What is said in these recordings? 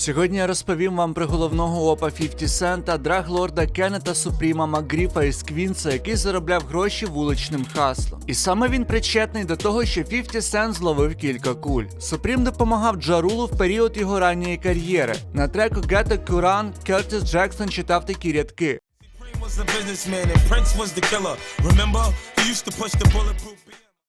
Сьогодні я розповім вам про головного опа 50 Сента, драглорда Кеннета Супріма Макгріфа із Квінса, який заробляв гроші вуличним хаслом. І саме він причетний до того, що 50 Сент зловив кілька куль. Супрім допомагав Джарулу в період його ранньої кар'єри. На треку Get a Quran Кертіс Джексон читав такі рядки.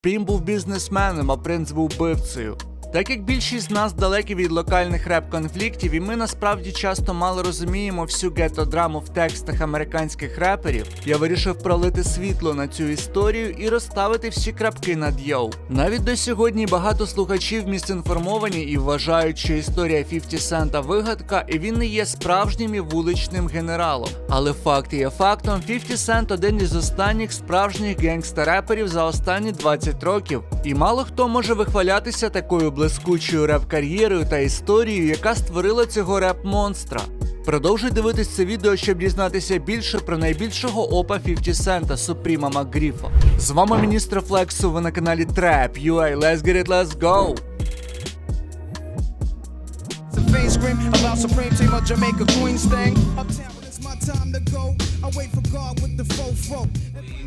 Прім був бізнесменом, а принц був вбивцею. Так як більшість з нас далекі від локальних реп-конфліктів, і ми насправді часто мало розуміємо всю гетто-драму в текстах американських реперів, я вирішив пролити світло на цю історію і розставити всі крапки над йоу. Навіть до сьогодні багато слухачів місцінформовані і вважають, що історія 50 Сента вигадка, і він не є справжнім і вуличним генералом. Але факт є фактом, 50 Cent один із останніх справжніх генгста-реперів за останні 20 років. І мало хто може вихвалятися такою блискучою реп-кар'єрою та історією, яка створила цього реп-монстра. Продовжуй дивитись це відео, щоб дізнатися більше про найбільшого опа 50 Сента Супріма Макгріфа. З вами міністр Флексу, ви на каналі Trap UA. Let's get it, let's go!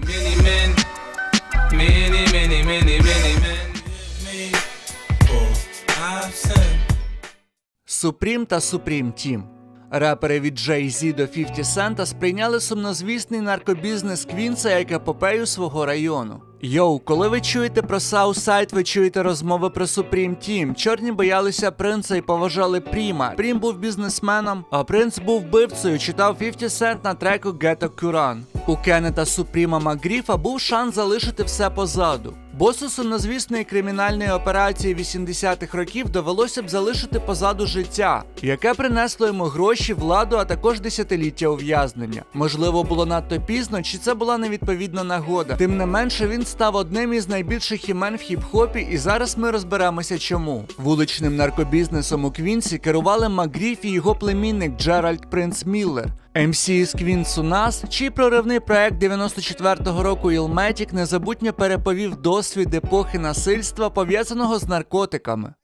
Many men, many, many, many, many men. Me, oh, I've said. Супрім та Супрім Тім. Репери від Jay-Z до 50 Сента сприйняли сумнозвісний наркобізнес Квінса як епопею свого району. Йоу, коли ви чуєте про Саусайд, ви чуєте розмови про Супрім Тім. Чорні боялися принца і поважали Пріма. Прім був бізнесменом, а принц був вбивцею, читав 50 Cent на треку Ghetto Curran. У Кеннета Супріма Макгріфа був шанс залишити все позаду. Босу сумнозвісної кримінальної операції 80-х років довелося б залишити позаду життя, яке принесло йому гроші, владу, а також десятиліття ув'язнення. Можливо, було надто пізно, чи це була невідповідна нагода. Тим не менше, він став одним із найбільших імен в хіп-хопі, і зараз ми розберемося, чому. Вуличним наркобізнесом у Квінсі керували Макгріф і його племінник Джеральд Принц Міллер. MC із Квінсу Нас, чий проривний проект 94-го року Ілметік незабутньо переповів досвід епохи насильства, пов'язаного з наркотиками.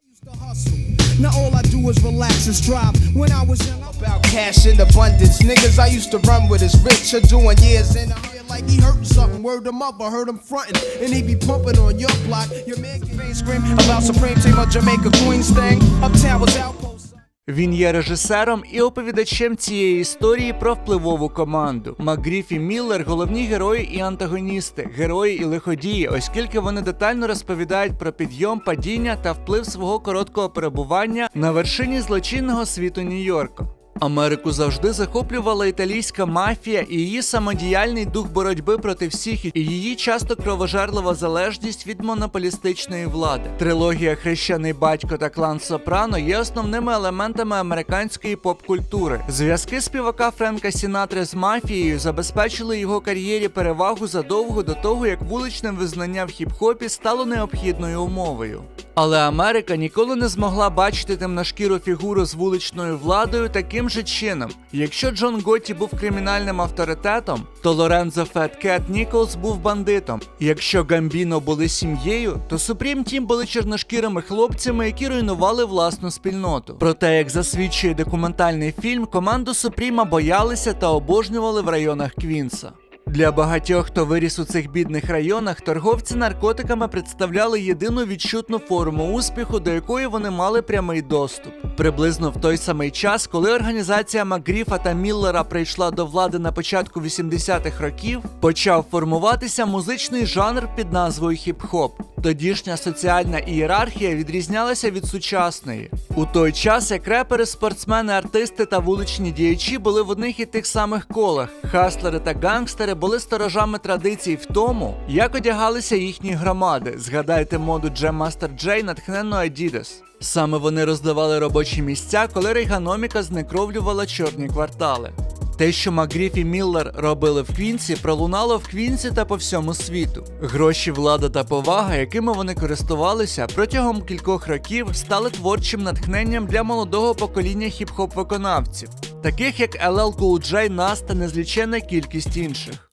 Він є режисером і оповідачем цієї історії про впливову команду. Макгріф і Міллер головні герої і антагоністи, герої і лиходії, оскільки вони детально розповідають про підйом, падіння та вплив свого короткого перебування на вершині злочинного світу Нью-Йорка. Америку завжди захоплювала італійська мафія і її самодіяльний дух боротьби проти всіх, і її часто кровожерлива залежність від монополістичної влади. Трилогія Хрещений батько та клан Сопрано є основними елементами американської поп-культури. Зв'язки співака Френка Сінатри з мафією забезпечили його кар'єрі перевагу задовго до того, як вуличне визнання в хіп-хопі стало необхідною умовою. Але Америка ніколи не змогла бачити темношкіру фігуру з вуличною владою таким же чином. Якщо Джон Готі був кримінальним авторитетом, то Лорензо Фет Кет Ніколс був бандитом. Якщо Гамбіно були сім'єю, то Супрім Тім були чорношкірими хлопцями, які руйнували власну спільноту. Проте, як засвідчує документальний фільм, команду Супріма боялися та обожнювали в районах Квінса. Для багатьох, хто виріс у цих бідних районах, торговці наркотиками представляли єдину відчутну форму успіху, до якої вони мали прямий доступ. Приблизно в той самий час, коли організація Макгріфа та Міллера прийшла до влади на початку 80-х років, почав формуватися музичний жанр під назвою хіп-хоп. Тодішня соціальна ієрархія відрізнялася від сучасної. У той час, як репери, спортсмени, артисти та вуличні діячі були в одних і тих самих колах, хаслери та гангстери були сторожами традицій в тому, як одягалися їхні громади. Згадайте моду Jam Master J, натхненно Adidas. Саме вони роздавали робочі місця, коли рейганоміка знекровлювала чорні квартали. Те, що Макгріф і Міллер робили в Квінсі, пролунало в Квінсі та по всьому світу. Гроші, влада та повага, якими вони користувалися протягом кількох років, стали творчим натхненням для молодого покоління хіп-хоп виконавців, таких як LL Cool J, Nas та незлічена кількість інших.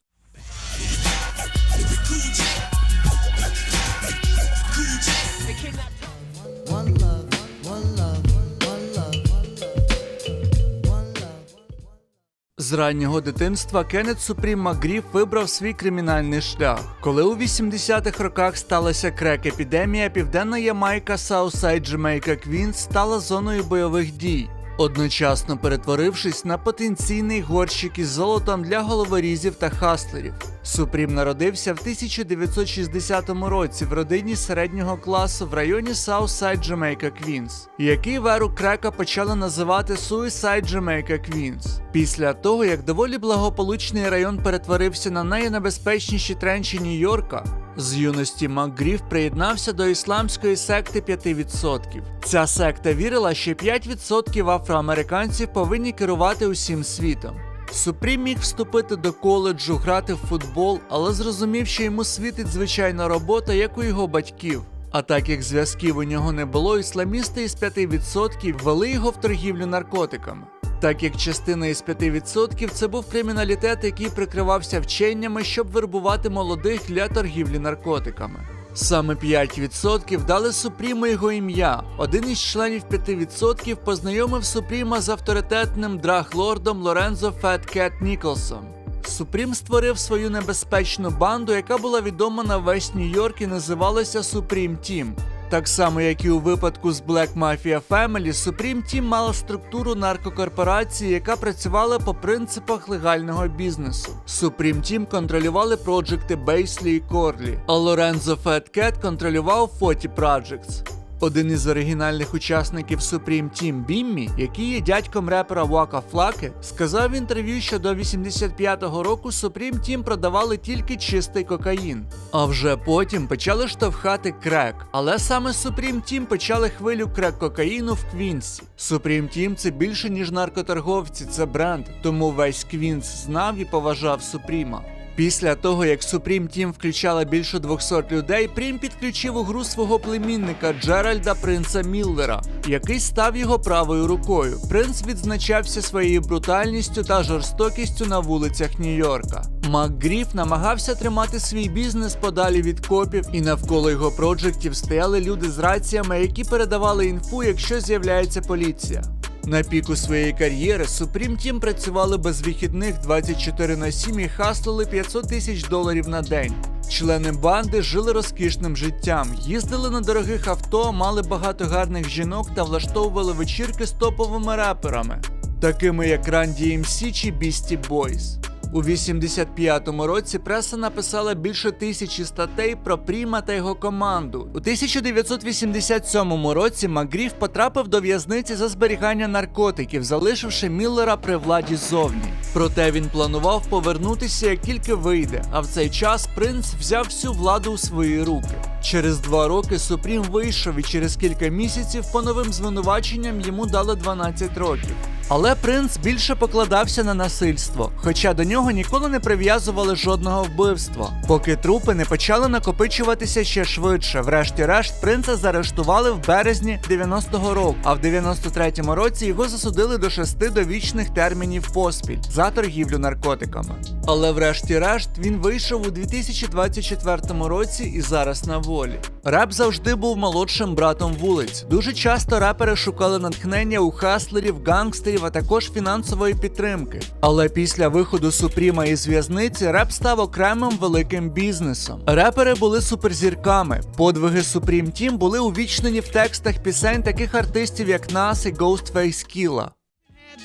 З раннього дитинства Кеннет Супрім Макгріф вибрав свій кримінальний шлях. Коли у 80-х роках сталася крек-епідемія, південна Ямайка Саусайд Джемейка Квінс стала зоною бойових дій. Одночасно перетворившись на потенційний горщик із золотом для головорізів та хаслерів. Супрім народився в 1960 році в родині середнього класу в районі Саусайд Джемейка Квінс, який в еру крека почали називати Suicide Jamaica Queens. Після того, як доволі благополучний район перетворився на найнебезпечніші тренчі Нью-Йорка, з юності МакГріф приєднався до ісламської секти 5%. Ця секта вірила, що 5% афроамериканців повинні керувати усім світом. Супрім міг вступити до коледжу, грати в футбол, але зрозумів, що йому світить звичайна робота, як у його батьків. А так як зв'язків у нього не було, ісламісти із 5% ввели його в торгівлю наркотиками. Так як частина із 5% це був криміналітет, який прикривався вченнями, щоб вербувати молодих для торгівлі наркотиками. Саме 5% дали Супріму його ім'я. Один із членів 5% познайомив Супріма з авторитетним драглордом Лорензо Феткет Ніколсом. Супрім створив свою небезпечну банду, яка була відома на весь Нью-Йорк і називалася Supreme Team. Так само, як і у випадку з Black Mafia Family, Supreme Team мала структуру наркокорпорації, яка працювала по принципах легального бізнесу. Supreme Team контролювали проджекти Бейслі і Корлі, а Лорензо Феткет контролював Фоті Projects. Один із оригінальних учасників Supreme Team Біммі, який є дядьком репера Вака Флаки, сказав в інтерв'ю, що до 85-го року Supreme Team продавали тільки чистий кокаїн. А вже потім почали штовхати крек. Але саме Supreme Team почали хвилю крек-кокаїну в Квінсі. Supreme Team це більше ніж наркоторговці, це бренд, тому весь Квінс знав і поважав Супріма. Після того, як Supreme Team включала більше 200 людей, Прім підключив у гру свого племінника Джеральда Принца Міллера, який став його правою рукою. Принц відзначався своєю брутальністю та жорстокістю на вулицях Нью-Йорка. МакГріф намагався тримати свій бізнес подалі від копів, і навколо його проджектів стояли люди з раціями, які передавали інфу, якщо з'являється поліція. На піку своєї кар'єри Supreme Team працювали без вихідних 24 на 7 і хаслили 500 тисяч доларів на день. Члени банди жили розкішним життям, їздили на дорогих авто, мали багато гарних жінок та влаштовували вечірки з топовими реперами, такими як Ранді DMC чи Beastie Boys. У 85-му році преса написала більше тисячі статей про Пріма та його команду. У 1987 році Макгріф потрапив до в'язниці за зберігання наркотиків, залишивши Міллера при владі ззовні. Проте він планував повернутися як тільки вийде. А в цей час принц взяв всю владу у свої руки. Через два роки Супрім вийшов і через кілька місяців по новим звинуваченням йому дали 12 років. Але принц більше покладався на насильство, хоча до нього ніколи не прив'язували жодного вбивства, поки трупи не почали накопичуватися ще швидше. Врешті-решт, принца заарештували в березні 90-го року, а в 93-му році його засудили до шести довічних термінів поспіль за торгівлю наркотиками. Але врешті-решт він вийшов у 2024 році і зараз на волі. Реп завжди був молодшим братом вулиць. Дуже часто репери шукали натхнення у хаслерів, гангстерів, а також фінансової підтримки. Але після виходу Супріма із в'язниці реп став окремим великим бізнесом. Репери були суперзірками. Подвиги Supreme Team були увічнені в текстах пісень таких артистів, як Nas і Ghostface Killah.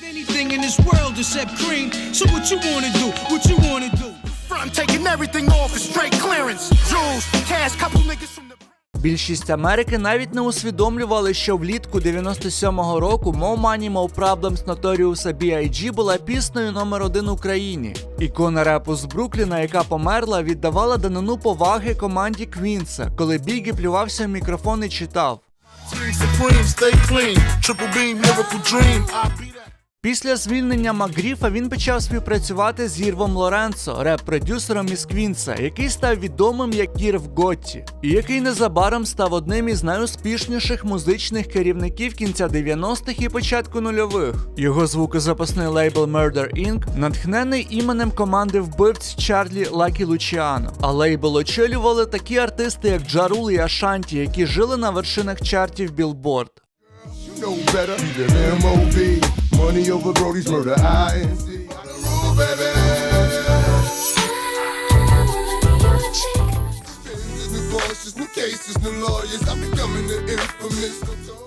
Anything in this world except cream. So what you wanna do? What you wanna do? I'm taking everything off for straight clearance. Jewels, cash, couple niggas from the. Більшість Америки навіть не усвідомлювали, що влітку 97-го року Mo Money Mo Problems Notorious B.I.G. була піснею номер один у країні. Ікона репу з Брукліна, яка померла, віддавала данину поваги команді Квінса, коли Бігі плювався в мікрофон і читав. Після звільнення Макгріфа він почав співпрацювати з Ірвом Лоренцо, реп-продюсером із Квінса, який став відомим як Ірв Готті, і який незабаром став одним із найуспішніших музичних керівників кінця 90-х і початку нульових. Його звукозаписний лейбл Murder Inc. натхнений іменем команди вбивць Чарлі Лакі Лучіано. А лейбл очолювали такі артисти, як Джарул і Ашанті, які жили на вершинах чартів Білборд. You know. Money over Brody's murder, I.N.C. you, baby. Benz, new Porsches, new cases, new lawyers. I'm becoming the infamous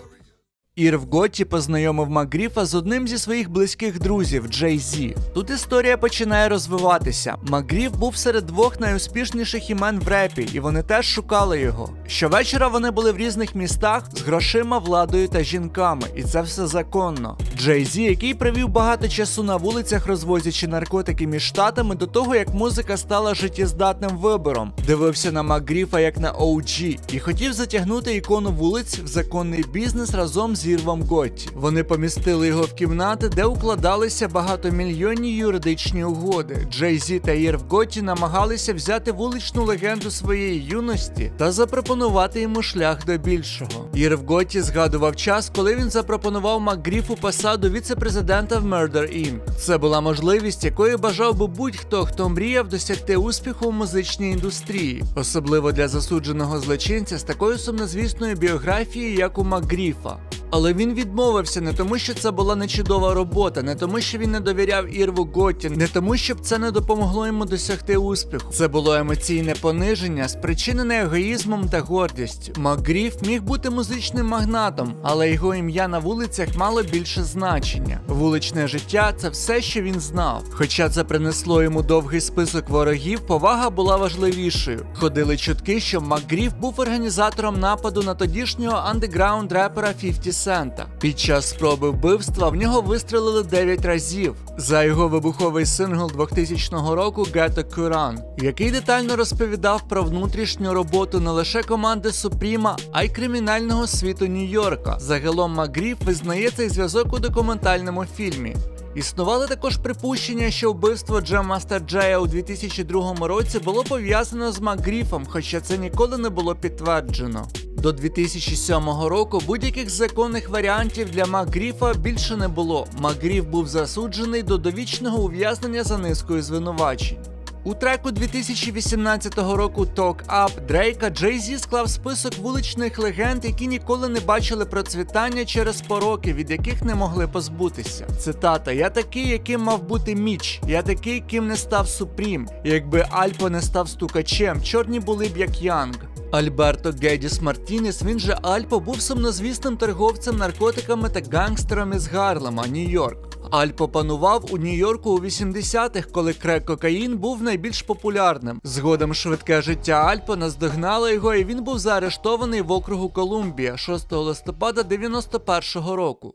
notorious. Ірв Готті познайомив Макгріфа з одним зі своїх близьких друзів Джей Зі. Тут історія починає розвиватися. Макгріф був серед двох найуспішніших імен в репі, і вони теж шукали його. Щовечора вони були в різних містах з грошима, владою та жінками, і це все законно. Джей Зі, який провів багато часу на вулицях, розвозячи наркотики між штатами, до того як музика стала життєздатним вибором, дивився на Макгріфа як на OG і хотів затягнути ікону вулиць в законний бізнес разом з Ірвом Готті. Вони помістили його в кімнати, де укладалися багатомільйонні юридичні угоди. Джей Зі та Ірв Готті намагалися взяти вуличну легенду своєї юності та запропонувати йому шлях до більшого. Ірв Готті згадував час, коли він запропонував Макгріфу посаду віце-президента в Murder Inc. Це була можливість, якої бажав би будь-хто, хто мріяв досягти успіху в музичній індустрії, особливо для засудженого злочинця з такою сумнозвісною біографією, як у Макгріфа. Але він відмовився не тому, що це була нечудова робота, не тому, що він не довіряв Ірву Готті, не тому, щоб це не допомогло йому досягти успіху. Це було емоційне пониження, спричинене егоїзмом та гордістю. Макгріф міг бути музичним магнатом, але його ім'я на вулицях мало більше значення. Вуличне життя це все, що він знав. Хоча це принесло йому довгий список ворогів, повага була важливішою. Ходили чутки, що Макгріф був організатором нападу на тодішнього андеграунд репера 50 Сента. Під час спроби вбивства в нього вистрелили 9 разів. За його вибуховий сингл 2000 року Ghetto Quran, який детально розповідав про внутрішню роботу не лише команди Супріма, а й кримінального світу Нью-Йорка. Загалом Макгріф визнає цей зв'язок у документальному фільмі. Існували також припущення, що вбивство Джем Мастер Джея у 2002 році було пов'язано з Макгріфом, хоча це ніколи не було підтверджено. До 2007 року будь-яких законних варіантів для Макгріфа більше не було. Макгріф був засуджений до довічного ув'язнення за низкою звинувачень. У треку 2018 року Talk Up Дрейка Джей Зі склав список вуличних легенд, які ніколи не бачили процвітання через пороки, від яких не могли позбутися. Цитата: Я такий, яким мав бути Міч. Я такий, ким не став Супрім. Якби Альпо не став стукачем, чорні були б як Янг. Альберто Гедіс Мартінес, він же Альпо, був сумнозвісним торговцем наркотиками та гангстером із Гарлема, Нью-Йорк. Альпо панував у Нью-Йорку у 80-х, коли крек-кокаїн був найбільш популярним. Згодом швидке життя Альпо наздогнало його, і він був заарештований в округу Колумбія 6 листопада 91-го року.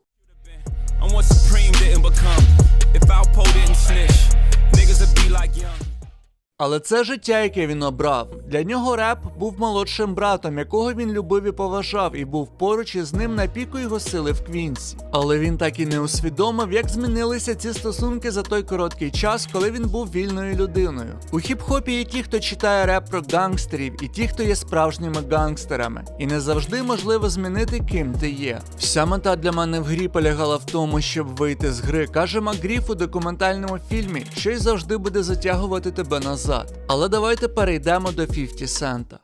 Like. Але це життя, яке він обрав. Для нього реп був молодшим братом, якого він любив і поважав, і був поруч із ним на піку його сили в Квінсі. Але він так і не усвідомив, як змінилися ці стосунки за той короткий час, коли він був вільною людиною. У хіп-хопі є ті, хто читає реп про гангстерів, і ті, хто є справжніми гангстерами. І не завжди можливо змінити, ким ти є. Вся мета для мене в грі полягала в тому, щоб вийти з гри, каже Макгріф у документальному фільмі, що й завжди буде затягувати тебе назад. Але давайте перейдемо до 50 Сента.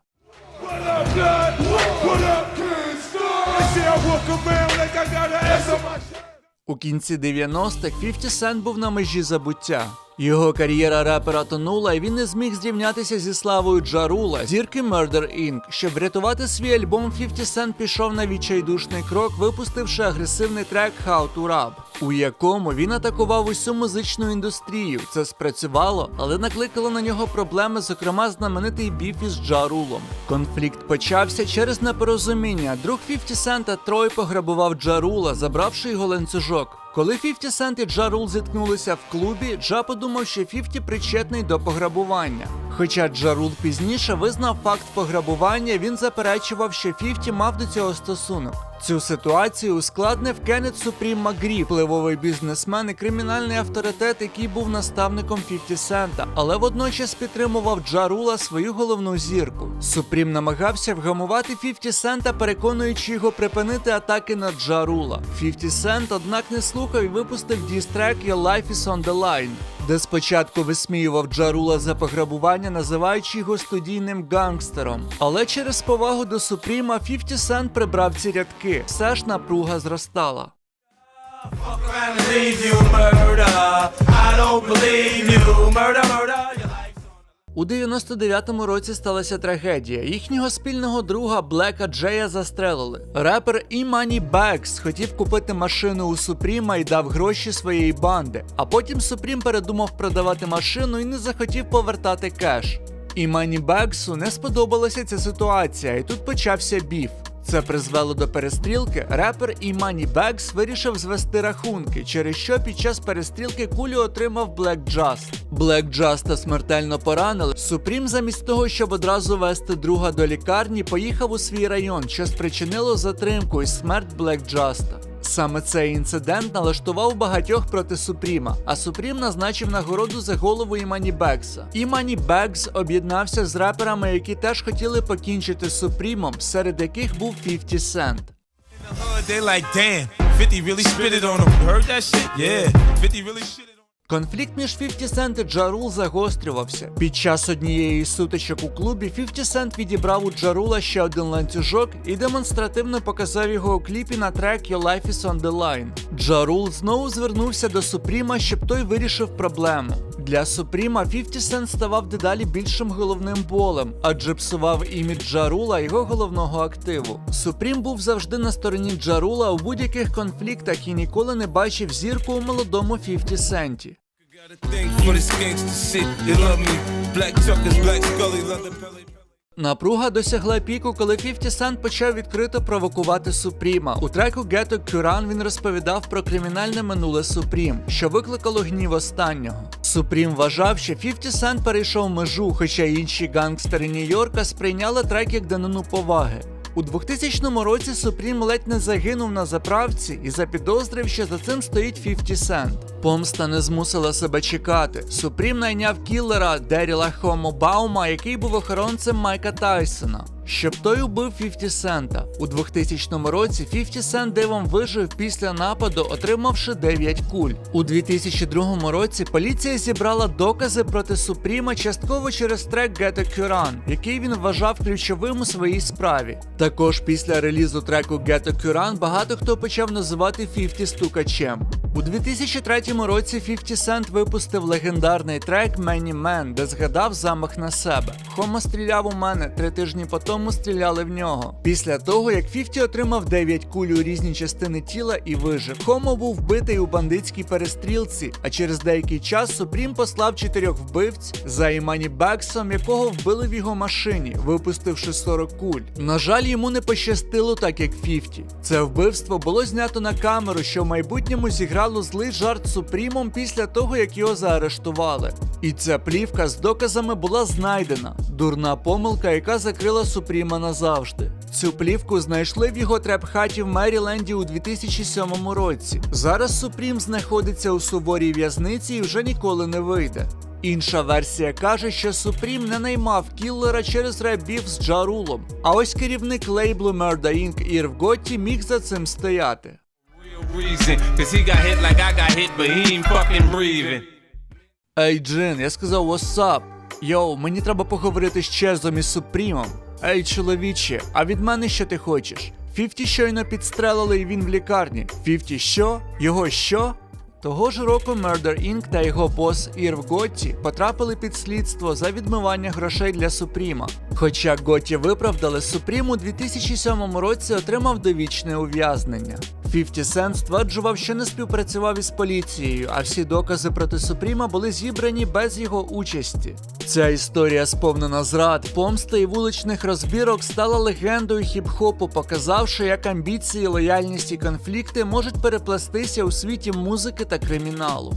У кінці 90-х 50 Cent був на межі забуття. Його кар'єра репера тонула, і він не зміг зрівнятися зі славою Джарула, зірки Murder Inc. Щоб врятувати свій альбом, 50 Cent пішов на відчайдушний крок, випустивши агресивний трек How to Rap, у якому він атакував усю музичну індустрію. Це спрацювало, але накликало на нього проблеми, зокрема знаменитий біф із Джарулом. Конфлікт почався через непорозуміння. Друг 50 Cent Трой пограбував Джарула, забравши його ланцюжок. Коли 50 Cent і Джа Рул зіткнулися в клубі, Джа подумав, що 50 причетний до пограбування. Хоча Джа Рул пізніше визнав факт пограбування, він заперечував, що 50 мав до цього стосунок. Цю ситуацію ускладнив Кеннет Супрім Магрі, впливовий бізнесмен і кримінальний авторитет, який був наставником 50 Сента, але водночас підтримував Джа Рула свою головну зірку. Супрім намагався вгамувати 50 Сента, переконуючи його припинити атаки на Джа Рула. 50 Сент, однак, не слухав і випустив дістрек «Your Life is on the line», де спочатку висміював Джарула за пограбування, називаючи його студійним гангстером. Але через повагу до Супріма 50 Cent прибрав ці рядки. Все ж напруга зростала. Murder. Don't believe У 99-му році сталася трагедія. Їхнього спільного друга Блека Джея застрелили. Репер Імані Бекс хотів купити машину у Супріма і дав гроші своєї банди. А потім Супрім передумав продавати машину і не захотів повертати кеш. Імані Бексу не сподобалася ця ситуація, і тут почався біф. Це призвело до перестрілки. Репер і Бекс вирішив звести рахунки, через що під час перестрілки кулю отримав Блек Джаст. Блек Джаста смертельно поранили. Супрім, замість того, щоб одразу вести друга до лікарні, поїхав у свій район, що спричинило затримку і смерть Блек Джаста. Саме цей інцидент налаштував багатьох проти Супріма, а Супрім назначив нагороду за голову Імані Бекса. Імані Бекс об'єднався з реперами, які теж хотіли покінчити з Супрімом, серед яких був 50 Cent. like, damn, 50 really spit it on him. Heard that shit? Yeah, 50 really shit it Конфлікт між 50 Cent і Джарул загострювався. Під час однієї сутичок у клубі 50 Cent відібрав у Джарула ще один ланцюжок і демонстративно показав його у кліпі на трек Your Life is on the Line. Джарул знову звернувся до Супріма, щоб той вирішив проблему. Для Супріма 50 Cent ставав дедалі більшим головним болем, адже псував імідж Джарула його головного активу. Супрім був завжди на стороні Джарула у будь-яких конфліктах і ніколи не бачив зірку у молодому 50 Центі. Got a thing for this gangsta shit. They love me. Black Chuckers, Black Scully, Leather Pele. Напруга досягла піку, коли 50 Cent почав відкрито провокувати Супріма. У треку Ghetto Curran він розповідав про кримінальне минуле Супрім, що викликало гнів останнього. Супрім вважав, що 50 Cent перейшов межу, хоча інші гангстери Нью-Йорка сприйняли трек як данину поваги. У 2000 році Супрім ледь не загинув на заправці і запідозрив, що за цим стоїть 50 Cent. Помста не змусила себе чекати. Супрім найняв кіллера Деріла Хомо Баума, який був охоронцем Майка Тайсона. Щоб той убив 50 Цента. У 2000 році 50 Cent дивом вижив після нападу, отримавши 9 куль. У 2002 році поліція зібрала докази проти Супріма частково через трек Get a Curran, який він вважав ключовим у своїй справі. Також після релізу треку Get a Curran багато хто почав називати 50 стукачем. У 2003 році 50 Cent випустив легендарний трек Many Men, де згадав замах на себе. Хомо стріляв у мене, три тижні по тому стріляли в нього. Після того, як 50 отримав 9 куль у різні частини тіла і вижив. Хомо був вбитий у бандитській перестрілці, а через деякий час Супрім послав чотирьох вбивць за Імані Бексом, якого вбили в його машині, випустивши 40 куль. На жаль, йому не пощастило так, як 50. Це вбивство було знято на камеру, що в майбутньому зіграло злий жарт Супрімом після того, як його заарештували. І ця плівка з доказами була знайдена. Дурна помилка, яка закрила Супріма назавжди. Цю плівку знайшли в його треп-хаті в Меріленді у 2007 році. Зараз Супрім знаходиться у суворій в'язниці і вже ніколи не вийде. Інша версія каже, що Супрім не наймав кіллера через ребів з Джарулом. А ось керівник лейблу Murder Inc. Ірв Готті міг за цим стояти. Ей, Джин, я сказав what's up. Йоу, мені треба поговорити з Чезом і Супрімом. Ей, чоловіче, а від мене що ти хочеш? Фіфті щойно підстрелили і він в лікарні. Фіфті що? Його що? Того ж року Murder Inc. та його бос Ірв Готті потрапили під слідство за відмивання грошей для Супріма. Хоча Готті виправдали, Супрім у 2007 році отримав довічне ув'язнення. 50 Cent стверджував, що не співпрацював із поліцією, а всі докази проти Супріма були зібрані без його участі. Ця історія сповнена зрад, помсти і вуличних розбірок стала легендою хіп-хопу, показавши, як амбіції, лояльність і конфлікти можуть переплестися у світі музики та криміналу.